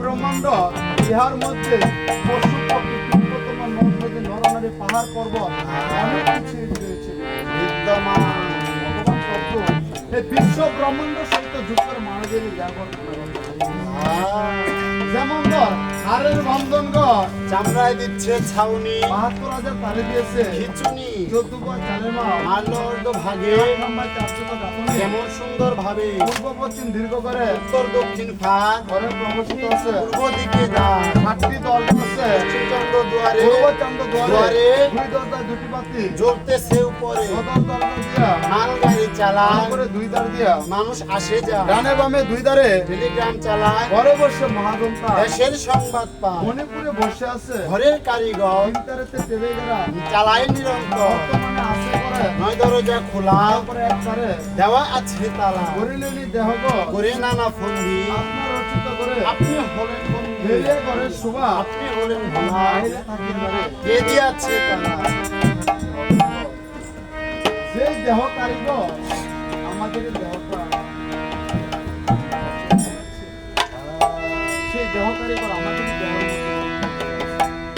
ব্রহ্মাণ্ড ইহার মধ্যে পশু নদী নরনারী পাহাড় পর্বত অনেক কিছু রয়েছে। বিদ্যমান এই বিশ্ব ব্রহ্মাণ্ড সহিত যুক্তর মানবের জাগর যেমন ধর হারের বন্ধন ঘর। চামড়ায় দিচ্ছে ছাউনি। বাহাত্তর হাজার তালে দিয়েছে। খিচুনি। চালের মা মারল ভাগে নাম্বার চারশো কেমন সুন্দর ভাবে পূর্ব পশ্চিম দীর্ঘ করে উত্তর দক্ষিণ ফাঁক ঘরে প্রবর্তিত আছে পূর্ব দিকে দ্বার সাতটি দল আছে চন্দ্র দুয়ারে চন্দ্র দুয়ারে দুই দরজায় দুটি বাতি। জ্বলতেছে উপরে। সদর দরজা দিয়া মাল গাড়ি চালায়। করে দুই দার দিয়া। মানুষ আসে যায়। ডানে বামে দুই দারে টেলিগ্রাম চালায়। ঘরে বসে মহাজনতা দেশের সংবাদ পায়। মণিপুরে বসে আছে। ঘরের কারিগর ইন্টারেতে টেবে গেরা। চালায় নিরন্তর। দরজা খোলা। দেওয়া আছে তালা। করে নানা ফন্দি। আপনি হলেন আপনি হলেন কে দিয়াছে তালা। সেই দেহ কারিগর আমাদের দেহটা সেই দেহ কারিগর আমাদের দেহ